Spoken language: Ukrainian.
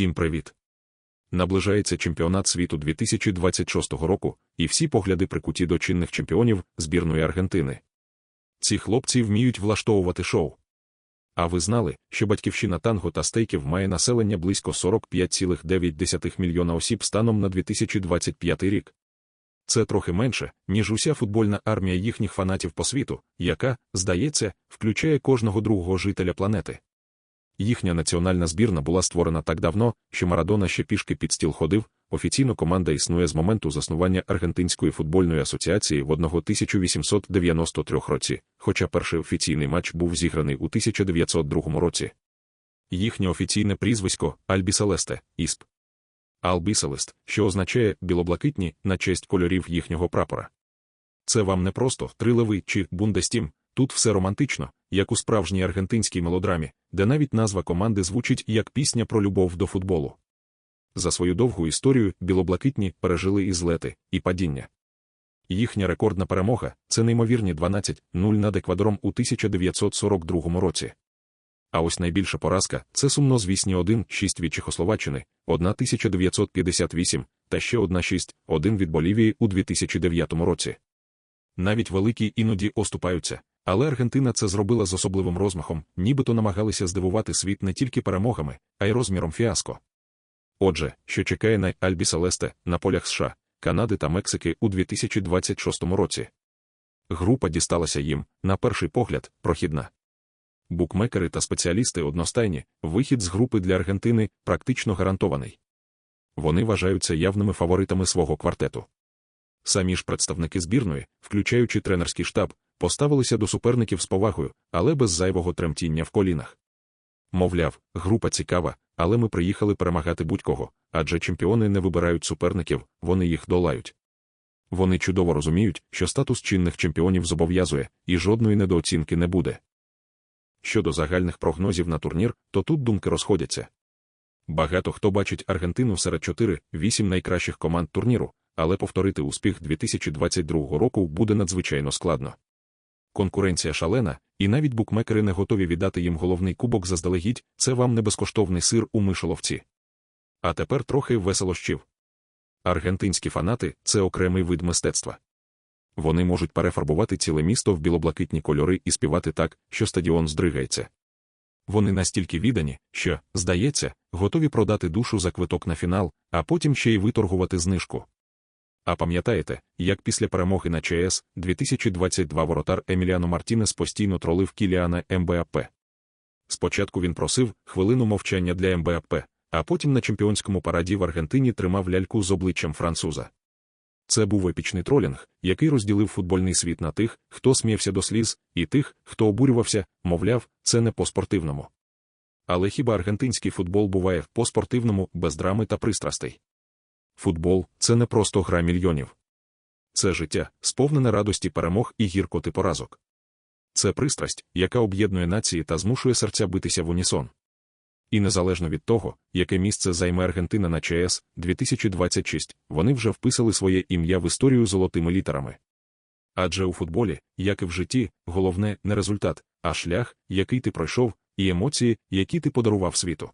Всім привіт! Наближається чемпіонат світу 2026 року, і всі погляди прикуті до чинних чемпіонів збірної Аргентини. Ці хлопці вміють влаштовувати шоу. А ви знали, що батьківщина танго та стейків має населення близько 45,9 мільйона осіб станом на 2025 рік. Це трохи менше, ніж уся футбольна армія їхніх фанатів по світу, яка, здається, включає кожного другого жителя планети. Їхня національна збірна була створена так давно, що Марадона ще пішки під стіл ходив. Офіційно команда існує з моменту заснування Аргентинської футбольної асоціації в 1893 році, хоча перший офіційний матч був зіграний у 1902 році. Їхнє офіційне прізвисько Альбіселесте, ісп. Албіселест, що означає білоблакитні на честь кольорів їхнього прапора. Це вам не просто трилевий чи бундестім, тут все романтично, як у справжній аргентинській мелодрамі, де навіть назва команди звучить як пісня про любов до футболу. За свою довгу історію білоблакитні пережили і злети, і падіння. Їхня рекордна перемога це неймовірні 12-0 над Еквадором у 1942 році. А ось найбільша поразка це сумнозвісні 1-6 від Чехословаччини, 1958, та ще одна 6-1 від Болівії у 2009 році. Навіть великі іноді оступаються, але Аргентина це зробила з особливим розмахом, нібито намагалися здивувати світ не тільки перемогами, а й розміром фіаско. Отже, що чекає на Альбі Селесте на полях США, Канади та Мексики у 2026 році. Група дісталася їм, на перший погляд, прохідна. Букмекери та спеціалісти одностайні, вихід з групи для Аргентини практично гарантований. Вони вважаються явними фаворитами свого квартету. Самі ж представники збірної, включаючи тренерський штаб, поставилися до суперників з повагою, але без зайвого тремтіння в колінах. Мовляв, група цікава, але ми приїхали перемагати будь-кого, адже чемпіони не вибирають суперників, вони їх долають. Вони чудово розуміють, що статус чинних чемпіонів зобов'язує, і жодної недооцінки не буде. Щодо загальних прогнозів на турнір, то тут думки розходяться. Багато хто бачить Аргентину серед 4-8 найкращих команд турніру, але повторити успіх 2022 року буде надзвичайно складно. Конкуренція шалена, і навіть букмекери не готові віддати їм головний кубок заздалегідь, це вам не безкоштовний сир у мишоловці. А тепер трохи веселощів. Аргентинські фанати це окремий вид мистецтва. Вони можуть перефарбувати ціле місто в білоблакитні кольори і співати так, що стадіон здригається. Вони настільки віддані, що, здається, готові продати душу за квиток на фінал, а потім ще й виторгувати знижку. А пам'ятаєте, як після перемоги на ЧС 2022 воротар Еміліано Мартінес постійно тролив Кіліана МБАП. Спочатку він просив хвилину мовчання для МБАП, а потім на чемпіонському параді в Аргентині тримав ляльку з обличчям француза. Це був епічний тролінг, який розділив футбольний світ на тих, хто сміявся до сліз, і тих, хто обурювався, мовляв, це не по-спортивному. Але хіба аргентинський футбол буває по-спортивному без драми та пристрастей? Футбол це не просто гра мільйонів. Це життя, сповнене радості перемог і гіркоти поразок. Це пристрасть, яка об'єднує нації та змушує серця битися в унісон. І незалежно від того, яке місце займе Аргентина на ЧС 2026, вони вже вписали своє ім'я в історію золотими літерами. Адже у футболі, як і в житті, головне не результат, а шлях, який ти пройшов, і емоції, які ти подарував світу.